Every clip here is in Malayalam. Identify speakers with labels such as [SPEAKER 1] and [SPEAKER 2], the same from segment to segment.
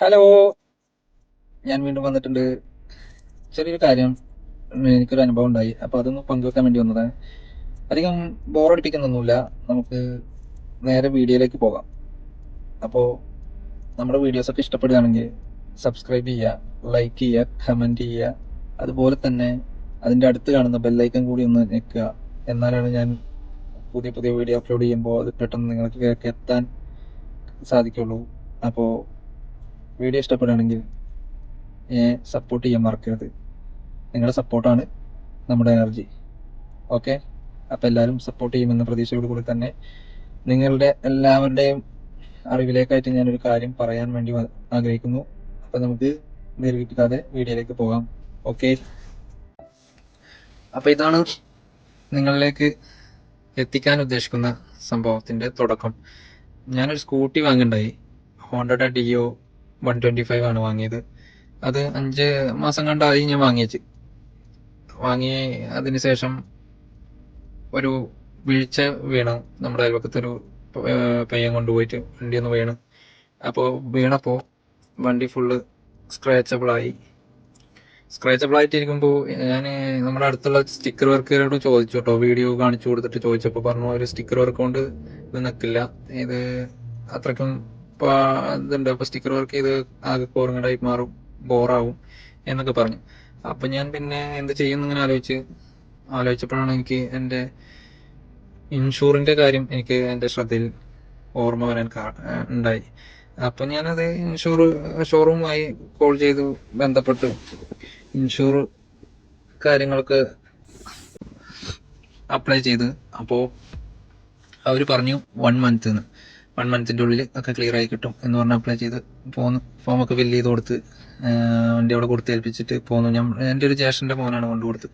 [SPEAKER 1] ഹലോ. ഞാൻ വീണ്ടും വന്നിട്ടുണ്ട്. ചെറിയൊരു കാര്യം എനിക്കൊരു അനുഭവം ഉണ്ടായി. അപ്പോൾ അതൊന്ന് പങ്കുവെക്കാൻ വേണ്ടി വന്നതാണ്. അധികം ബോറടിപ്പിക്കുന്നൊന്നുമില്ല നമുക്ക് നേരെ വീഡിയോയിലേക്ക് പോകാം. അപ്പോൾ നമ്മുടെ വീഡിയോസ് ഒക്കെ ഇഷ്ടപ്പെടുകയാണെങ്കിൽ സബ്സ്ക്രൈബ് ചെയ്യുക ലൈക്ക് ചെയ്യുക കമന്റ് ചെയ്യുക. അതുപോലെ തന്നെ അതിന്റെ അടുത്ത് കാണുന്ന ബെല്ലൈക്കൻ കൂടി ഒന്ന് ഞെക്കുക. എന്നാലാണ് ഞാൻ പുതിയ പുതിയ വീഡിയോ അപ്ലോഡ് ചെയ്യുമ്പോൾ അത് പെട്ടെന്ന് നിങ്ങൾക്ക് എത്താൻ സാധിക്കുള്ളൂ. അപ്പോൾ വീഡിയോ ഇഷ്ടപ്പെടുകയാണെങ്കിൽ സപ്പോർട്ട് ചെയ്യാൻ മറക്കരുത്. നിങ്ങളുടെ സപ്പോർട്ടാണ് നമ്മുടെ എനർജി ഓക്കെ അപ്പോൾ എല്ലാവരും സപ്പോർട്ട് ചെയ്യുമെന്ന പ്രതീക്ഷയോട് കൂടി തന്നെ നിങ്ങളുടെ എല്ലാവരുടെയും അറിവിലേക്കായിട്ട് ഞാനൊരു കാര്യം പറയാൻ വേണ്ടി ആഗ്രഹിക്കുന്നു. അപ്പോൾ നമുക്ക് ദീർഘിപ്പിക്കാതെ വീഡിയോയിലേക്ക് പോകാം. ഓക്കെ അപ്പോൾ ഇതാണ് നിങ്ങളിലേക്ക് എത്തിക്കാൻ ഉദ്ദേശിക്കുന്ന സംഭവത്തിന്റെ തുടക്കം. ഞാനൊരു സ്കൂട്ടി വാങ്ങണ്ടായി. ഹോണ്ടയുടെ ഡിയോ വൺ ട്വന്റി ഫൈവ് ആണ് വാങ്ങിയത്. അത് അഞ്ച് മാസം കണ്ടായി ഞാൻ വാങ്ങിയത് വാങ്ങി അതിന് ശേഷം ഒരു വീഴ്ച വീണു. നമ്മുടെ അയൽപക്കത്തൊരു പയ്യൻ കൊണ്ടുപോയിട്ട് വണ്ടി ഒന്ന് വീണു. അപ്പോൾ വീണപ്പോൾ വണ്ടി ഫുള്ള് സ്ക്രാച്ചബിളായി സ്ക്രാച്ചബിൾ ആയിട്ടിരിക്കുമ്പോൾ ഞാൻ നമ്മുടെ അടുത്തുള്ള സ്റ്റിക്കർ വർക്കുകാരോട് ചോദിച്ചു കേട്ടോ വീഡിയോ കാണിച്ചു കൊടുത്തിട്ട് ചോദിച്ചപ്പോൾ പറഞ്ഞു ഒരു സ്റ്റിക്കർ വർക്ക് കൊണ്ട് ഇത് നിൽക്കില്ല ഇത് അത്രയ്ക്കും പാ- ഇതുണ്ട്. അപ്പോൾ സ്റ്റിക്കർ വർക്ക് ഇത് ആകെ കോറങ്ങടായി മാറും ബോറാവും എന്നൊക്കെ പറഞ്ഞു. അപ്പം ഞാൻ പിന്നെ എന്ത് ചെയ്യും ഇങ്ങനെ ആലോചിച്ച് ആലോചിച്ചപ്പോഴാണ് എനിക്ക് എന്റെ ഇൻഷൂറിന്റെ കാര്യം എനിക്ക് എന്റെ ശ്രദ്ധയിൽ ഓർമ്മ വരാൻ ഉണ്ടായി. അപ്പം ഞാനത് ഇൻഷൂർ ഷോറൂമായി കോൾ ചെയ്തു ബന്ധപ്പെട്ടു ഇൻഷൂർ കാര്യങ്ങൾക്ക് അപ്ലൈ ചെയ്ത് അപ്പോൾ അവർ പറഞ്ഞു വൺ മന്ത് എന്ന് വൺ മന്തിന്റെ ഉള്ളിൽ ഒക്കെ ക്ലിയർ ആയി കിട്ടും എന്ന് പറഞ്ഞ് അപ്ലൈ ചെയ്ത് പോന്നു. ഫോമൊക്കെ ഫില്ല് ചെയ്ത് കൊടുത്ത് എന്റെ അവിടെ കൊടുത്ത് ഏൽപ്പിച്ചിട്ട് പോന്നു. ഞാൻ എന്റെ ഒരു ജ്യേഷ്ഠന്റെ മോനാണ് കൊണ്ടു കൊടുത്ത്.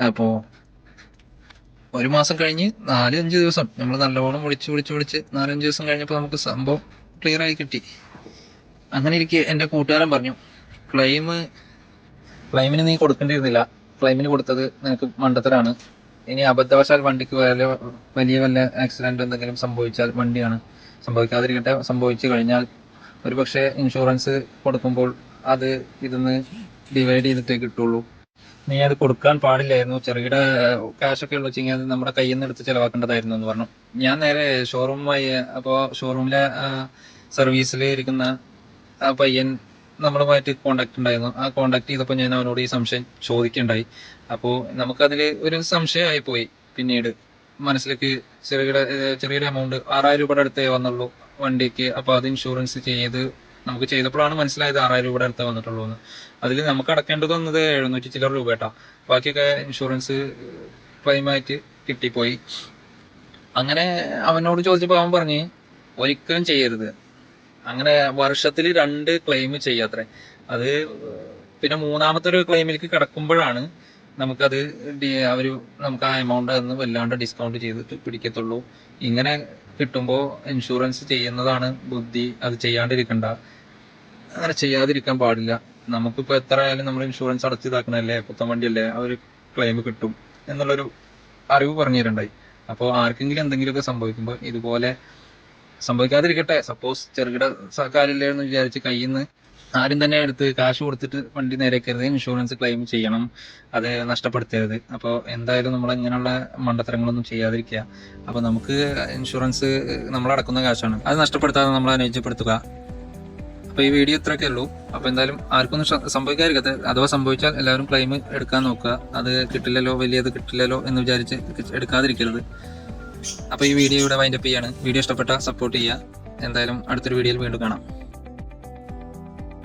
[SPEAKER 1] അപ്പോൾ ഒരു മാസം കഴിഞ്ഞ് നാലഞ്ച് ദിവസം നമ്മൾ നല്ലവണ്ണം വിളിച്ച് വിളിച്ച് വിളിച്ച് നാലഞ്ച് ദിവസം കഴിഞ്ഞപ്പോൾ നമുക്ക് സംഭവം ക്ലിയർ ആയി കിട്ടി. അങ്ങനെ ഇരിക്കെ എന്റെ കൂട്ടുകാരൻ പറഞ്ഞു ക്ലെയിം ക്ലെയിമിന് നീ കൊടുക്കേണ്ടിയിരുന്നില്ല. ക്ലൈമിന് കൊടുത്തത് നിനക്ക് മണ്ടത്തരാണ്. ഇനി അബദ്ധവശാൽ വണ്ടിക്ക് വലിയ വലിയ വല്ല ആക്സിഡന്റ് എന്തെങ്കിലും സംഭവിച്ചാൽ വണ്ടിയാണ് സംഭവിക്കാതിരിക്കട്ടെ. സംഭവിച്ചു കഴിഞ്ഞാൽ ഒരു പക്ഷേ ഇൻഷുറൻസ് കൊടുക്കുമ്പോൾ അത് ഇതിന്ന് ഡിവൈഡ് ചെയ്തിട്ടേ കിട്ടുള്ളൂ. നീ അത് കൊടുക്കാൻ പാടില്ലായിരുന്നു. ചെറുകിട കാശൊക്കെ ഉള്ള വെച്ചെങ്കിൽ അത് നമ്മുടെ കയ്യിൽ നിന്ന് എടുത്ത് ചിലവാക്കേണ്ടതായിരുന്നു എന്ന് പറഞ്ഞു. ഞാൻ നേരെ ഷോറൂമുമായി അപ്പോൾ ഷോറൂമിലെ സർവീസിൽ ഇരിക്കുന്ന ആ പയ്യൻ നമ്മളുമായിട്ട് കോണ്ടാക്ട് ഉണ്ടായിരുന്നു. ആ കോണ്ടാക്ട് ചെയ്തപ്പോൾ ഞാൻ അവനോട് ഈ സംശയം ചോദിക്കണ്ടായി. അപ്പോൾ നമുക്കതിൽ ഒരു സംശയമായി പോയി പിന്നീട്. മനസ്സിലേക്ക് ചെറുകിട ചെറിയൊരു എമൗണ്ട് ആറായിരം രൂപയുടെ അടുത്തേ വന്നുള്ളൂ വണ്ടിക്ക്. അപ്പോൾ അത് ഇൻഷുറൻസ് ചെയ്ത് നമുക്ക് ചെയ്തപ്പോഴാണ് മനസ്സിലായത് ആറായിരം രൂപയുടെ അടുത്തേ വന്നിട്ടുള്ളൂ എന്ന് അതിൽ നമുക്ക് അടക്കേണ്ടത് വന്നത് എഴുന്നൂറ്റി ചില്ലറ രൂപ കേട്ടോ. ബാക്കിയൊക്കെ ഇൻഷുറൻസ് ക്ലെയിമായിട്ട് കിട്ടിപ്പോയി. അങ്ങനെ അവനോട് ചോദിച്ചപ്പോൾ അവൻ പറഞ്ഞ് ഒരിക്കലും ചെയ്യരുത്. അങ്ങനെ വർഷത്തിൽ രണ്ട് ക്ലെയിം ചെയ്യാത്രേ അത് പിന്നെ മൂന്നാമത്തെ ഒരു ക്ലെയിമിലേക്ക് കിടക്കുമ്പോഴാണ് നമുക്കത് അവർ നമുക്ക് ആ എമൗണ്ട് അന്ന് വല്ലാണ്ട് ഡിസ്കൗണ്ട് ചെയ്തിട്ട് പിടിക്കത്തുള്ളൂ. ഇങ്ങനെ കിട്ടുമ്പോൾ ഇൻഷുറൻസ് ചെയ്യുന്നതാണ് ബുദ്ധി. അത് ചെയ്യാണ്ടിരിക്കണ്ട. അങ്ങനെ ചെയ്യാതിരിക്കാൻ പാടില്ല. നമുക്കിപ്പോൾ എത്ര ആയാലും നമ്മൾ ഇൻഷുറൻസ് അടച്ചു ഇതാക്കണല്ലേ? പുത്തൻ വണ്ടിയല്ലേ? ഒരു ക്ലെയിം കിട്ടും. എന്നുള്ളൊരു അറിവ് പറഞ്ഞു തരണ്ടായി. അപ്പോൾ ആർക്കെങ്കിലും എന്തെങ്കിലുമൊക്കെ സംഭവിക്കുമ്പോൾ ഇതുപോലെ സംഭവിക്കാതിരിക്കട്ടെ. സപ്പോസ് ചെറുകിട സർക്കാരില്ലേ എന്ന് വിചാരിച്ച് കയ്യിന്ന് ആരും തന്നെ എടുത്ത് കാശ് കൊടുത്തിട്ട് വണ്ടി നേരെക്കരുത് ഇൻഷുറൻസ് ക്ലെയിം ചെയ്യണം. അത് നഷ്ടപ്പെടുത്തരുത്. അപ്പോൾ എന്തായാലും നമ്മൾ ഇങ്ങനെയുള്ള മണ്ടത്തരങ്ങളൊന്നും ചെയ്യാതിരിക്കുക. അപ്പോൾ നമുക്ക് ഇൻഷുറൻസ് നമ്മൾ അടക്കുന്ന കാശാണ്. അത് നഷ്ടപ്പെടുത്താതെ നമ്മൾ അനുയോജ്യപ്പെടുത്തുക. അപ്പോൾ ഈ വീഡിയോ ഇത്രയൊക്കെ ഉള്ളൂ. അപ്പോൾ എന്തായാലും ആർക്കൊന്നും സംഭവിക്കാതിരിക്കട്ടെ. അഥവാ സംഭവിച്ചാൽ എല്ലാവരും ക്ലെയിം എടുക്കാൻ നോക്കുക. അത് കിട്ടില്ലല്ലോ വലിയത് കിട്ടില്ലല്ലോ എന്ന് വിചാരിച്ച് എടുക്കാതിരിക്കരുത്. അപ്പോൾ ഈ വീഡിയോ ഇവിടെ വൈൻഡപ്പ് ചെയ്യാണ്. വീഡിയോ ഇഷ്ടപ്പെട്ട സപ്പോർട്ട് ചെയ്യുക. എന്തായാലും അടുത്തൊരു വീഡിയോയിൽ വീണ്ടും കാണാം.